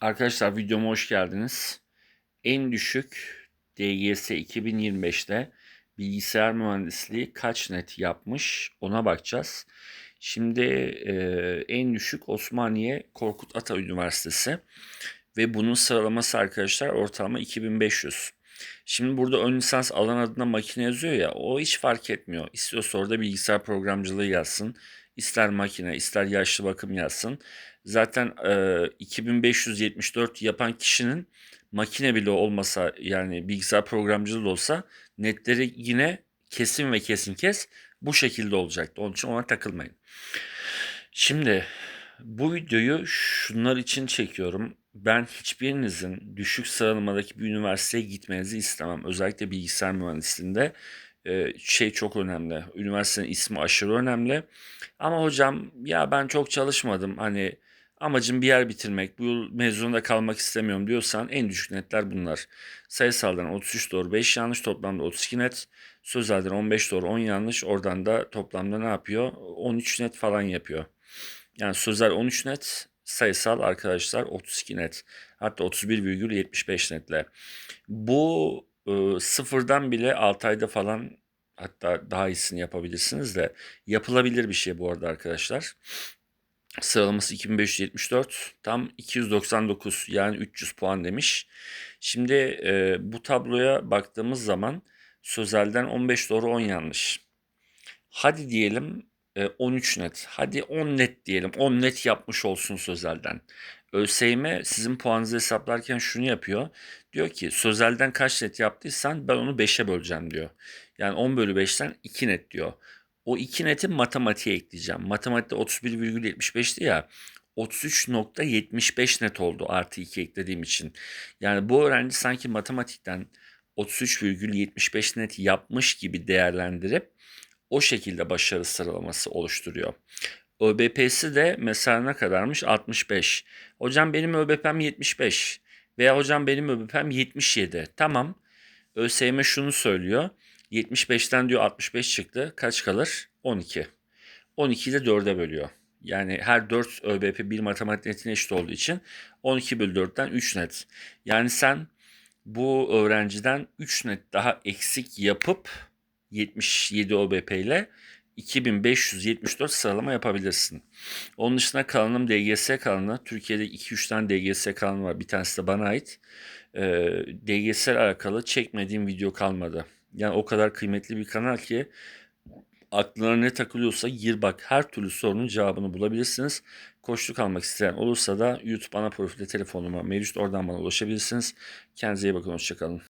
Arkadaşlar videoma hoş geldiniz. En düşük DGS 2025'te bilgisayar mühendisliği kaç net yapmış ona bakacağız. Şimdi e, en düşük Osmaniye Korkut Ata Üniversitesi ve bunun sıralaması arkadaşlar ortalama 2500. Şimdi burada ön lisans alan adına makine yazıyor ya o hiç fark etmiyor. İstiyorsa orada bilgisayar programcılığı yazsın. İster makine ister yaşlı bakım yazsın. Zaten e, 2574 yapan kişinin makine bile olmasa yani bilgisayar programcılığı da olsa netleri yine kesin ve kesin kes bu şekilde olacaktı. Onun için ona takılmayın. Şimdi bu videoyu şunlar için çekiyorum. Ben hiçbirinizin düşük sıralamadaki bir üniversiteye gitmenizi istemem. Özellikle bilgisayar mühendisliğinde e, şey çok önemli. Üniversitenin ismi aşırı önemli. Ama hocam ya ben çok çalışmadım. Hani amacım bir yer bitirmek, bu yıl mezununda kalmak istemiyorum diyorsan en düşük netler bunlar. Sayısaldan 33 doğru 5 yanlış toplamda 32 net. Sözelden 15 doğru 10 yanlış. Oradan da toplamda ne yapıyor? 13 net falan yapıyor. Yani sözel 13 net, sayısal arkadaşlar 32 net. Hatta 31,75 netle. Bu e, sıfırdan bile 6 ayda falan hatta daha iyisini yapabilirsiniz de yapılabilir bir şey bu arada arkadaşlar. Sıralaması 2574 tam 299 yani 300 puan demiş. Şimdi e, bu tabloya baktığımız zaman sözelden 15 doğru 10 yanlış. Hadi diyelim 13 net. Hadi 10 net diyelim. 10 net yapmış olsun sözelden. ÖSYM sizin puanınızı hesaplarken şunu yapıyor. Diyor ki sözelden kaç net yaptıysan ben onu 5'e böleceğim diyor. Yani 10 bölü 5'ten 2 net diyor. O 2 neti matematiğe ekleyeceğim. Matematikte 31,75'ti ya. 33.75 net oldu artı 2 eklediğim için. Yani bu öğrenci sanki matematikten 33,75 net yapmış gibi değerlendirip o şekilde başarı sıralaması oluşturuyor. ÖBP'si de mesela ne kadarmış? 65. Hocam benim ÖBP'm 75 veya hocam benim ÖBP'm 77. Tamam. ÖSYM şunu söylüyor. 75'ten diyor 65 çıktı. Kaç kalır? 12. 12'yi de 4'e bölüyor. Yani her 4 ÖBP bir matematik netine eşit olduğu için 12 bölü 4'ten 3 net. Yani sen bu öğrenciden 3 net daha eksik yapıp 77 ÖBP ile 2574 sıralama yapabilirsin. Onun dışında kanalım DGS kanalı. Türkiye'de 2-3 tane DGS kanalı var. Bir tanesi de bana ait. Ee, DGS alakalı çekmediğim video kalmadı. Yani o kadar kıymetli bir kanal ki aklına ne takılıyorsa gir bak her türlü sorunun cevabını bulabilirsiniz. Koşluk almak isteyen olursa da YouTube ana profilde telefonuma mevcut oradan bana ulaşabilirsiniz. Kendinize iyi bakın hoşçakalın.